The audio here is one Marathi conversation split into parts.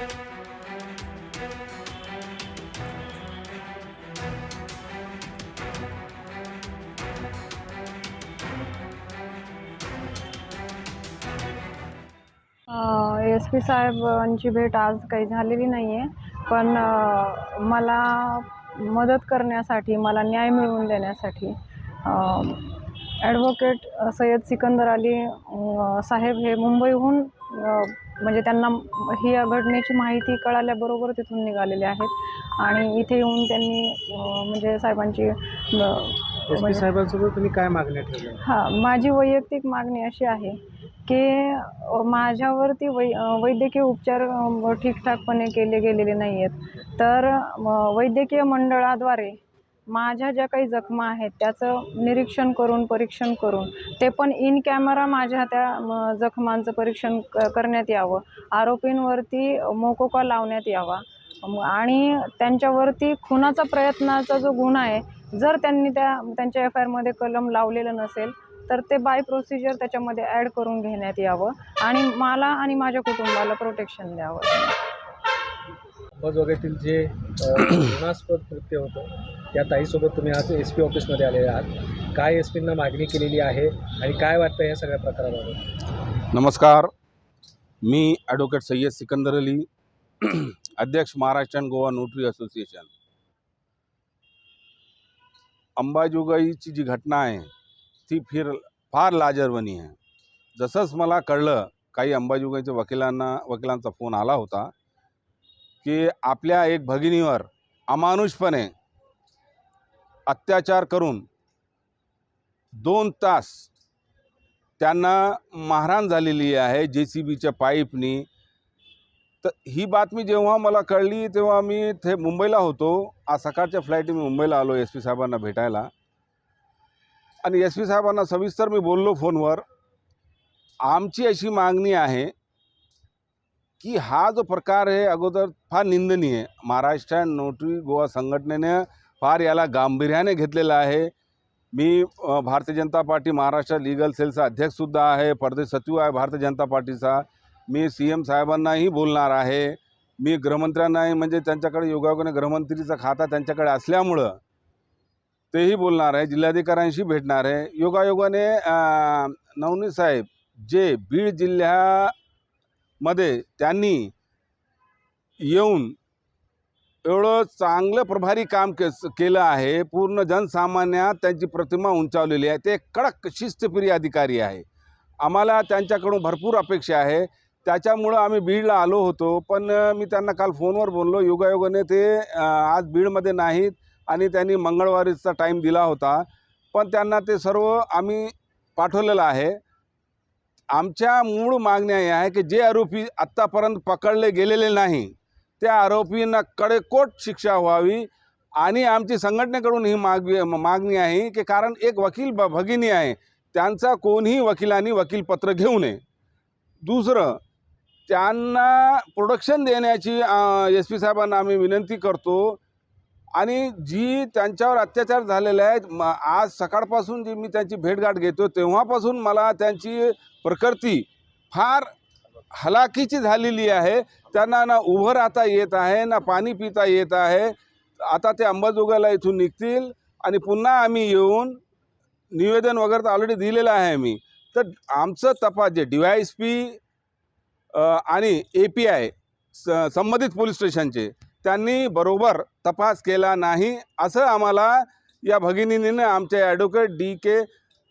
एस पी साहेबांची भेट आज काही झालेली नाही आहे पण मला मदत करण्यासाठी मला न्याय मिळवून देण्यासाठी ॲडव्होकेट सय्यद सिकंदर अली साहेब हे मुंबईहून म्हणजे त्यांना ही घटनेची माहिती कळाल्याबरोबर तिथून निघालेले आहेत. आणि इथे येऊन त्यांनी म्हणजे साहेबांची पी साहेबांसोबत तुम्ही काय मागण्या ठेवल्या? हां माझी वैयक्तिक मागणी अशी आहे की माझ्यावरती वै वैद्यकीय उपचार ठीकठाकपणे केले गेलेले नाही आहेत तर वैद्यकीय मंडळाद्वारे माझ्या ज्या काही जखमा आहेत त्याचं निरीक्षण करून परीक्षण करून ते पण इन कॅमेरा माझ्या त्या जखमांचं परीक्षण क करण्यात यावं. आरोपींवरती मोकोका लावण्यात यावा. आणि त्यांच्यावरती खुनाचा प्रयत्नाचा जो गुन्हा आहे जर त्यांनी त्या त्यांच्या एफ आय आरमध्ये कलम लावलेलं नसेल तर ते बाय प्रोसिजर त्याच्यामध्ये ॲड करून घेण्यात यावं आणि मला आणि माझ्या कुटुंबाला प्रोटेक्शन द्यावं. अंबाजोगाईतील जे घृणास्पद कृत्य होतं त्या ताईसोबत तुम्ही आज एस पी ऑफिसमध्ये आलेले आहात. काय एस पींना मागणी केलेली आहे आणि काय वाटतं या सगळ्या प्रकाराबाबत? नमस्कार. मी ॲडव्होकेट सय्यद सिकंदर अली अध्यक्ष महाराष्ट्रीयन गोवा नोटरी असोसिएशन अंबाजोगाईची जी घटना आहे ती फिर फार लाजरवणी आहे. जसंच मला कळलं काही अंबाजोगाईच्या वकिलांना वकिलांचा फोन आला होता की आपल्या एक भगिनीवर अमानुषपणे अत्याचार करून दोन तास त्यांना मारहाण झालेली आहे जे सी बीच्या पाईपनी. तर ही बातमी जेव्हा मला कळली तेव्हा मी ते मुंबईला होतो. आज सकाळच्या फ्लाईटने मी मुंबईला आलो एस पी साहेबांना भेटायला. आणि एस पी साहेबांना सविस्तर मी बोललो फोनवर. आमची अशी मागणी आहे की हा जो प्रकार आहे अगोदर फार निंदनीय आहे. महाराष्ट्र नोटरी गोवा संघटनेने फार याला गांभीर्याने घेतलेला आहे. मी भारतीय जनता पार्टी महाराष्ट्र लिगल सेलचा अध्यक्षसुद्धा आहे परदेश सचिव आहे भारतीय जनता पार्टीचा. मी सी एम साहेबांनाही बोलणार आहे. मी गृहमंत्र्यांनाही म्हणजे त्यांच्याकडे योगायोगाने गृहमंत्रीचा खाता त्यांच्याकडे असल्यामुळं तेही बोलणार आहे. जिल्हाधिकाऱ्यांशी भेटणार आहे. योगायोगाने नवनी साहेब जे बीड जिल्ह्या मध्ये त्यांनी येऊन एवढं चांगलं प्रभारी काम के केलं आहे. पूर्ण जनसामान्यात त्यांची प्रतिमा उंचावलेली आहे. ते कडक शिस्तप्रिय अधिकारी आहे. आम्हाला त्यांच्याकडून भरपूर अपेक्षा आहे. त्याच्यामुळं आम्ही बीडला आलो होतो. पण मी त्यांना काल फोनवर बोललो. योगायोगाने ते आज बीडमध्ये नाहीत आणि त्यांनी मंगळवारीचा टाईम दिला होता. पण त्यांना ते सर्व आम्ही पाठवलेलं आहे. आमच्या मूळ मागण्या या आहे की जे आरोपी आत्तापर्यंत पकडले गेलेले नाही त्या आरोपींना कडेकोट शिक्षा व्हावी आणि आमची संघटनेकडून ही माग मागणी आहे की कारण एक वकील ब भगिनी आहे त्यांचा कोणीही वकिलांनी वकीलपत्र घेऊ नये. दुसरं त्यांना प्रोडक्शन देण्याची एस पी साहेबांना आम्ही विनंती करतो आणि जी त्यांच्यावर अत्याचार झालेले आहेत म आज सकाळपासून जी मी त्यांची भेटगाठ घेतो तेव्हापासून मला त्यांची प्रकृती फार हलाखीची झालेली आहे. त्यांना ना उभं राहता येत आहे ना पाणी पिता येत आहे. आता ते अंबाजोगाईला इथून निघतील आणि पुन्हा आम्ही येऊन निवेदन वगैरे तर ऑलरेडी दिलेलं आहे मी तर आमचं तपास जे डी वाय एस पी आणि ए पी आय स संबंधित पोलीस स्टेशनचे त्यांनी बरोबर तपास केला नाही असं आम्हाला या भगिनीने आमच्या ॲडव्होकेट डी के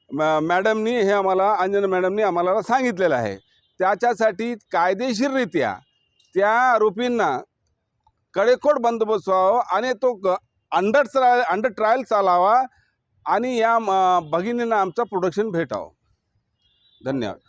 मॅडमनी हे आम्हाला अंजना मॅडमनी आम्हाला सांगितलेलं आहे. त्याच्यासाठी कायदेशीररित्या त्या आरोपींना कडेकोट बंदोबस्त व्हावा आणि तो क अंडर ट्रायल अंडर ट्रायल चालावा आणि या भगिनींना आमचं प्रोडक्शन भेटावं. धन्यवाद.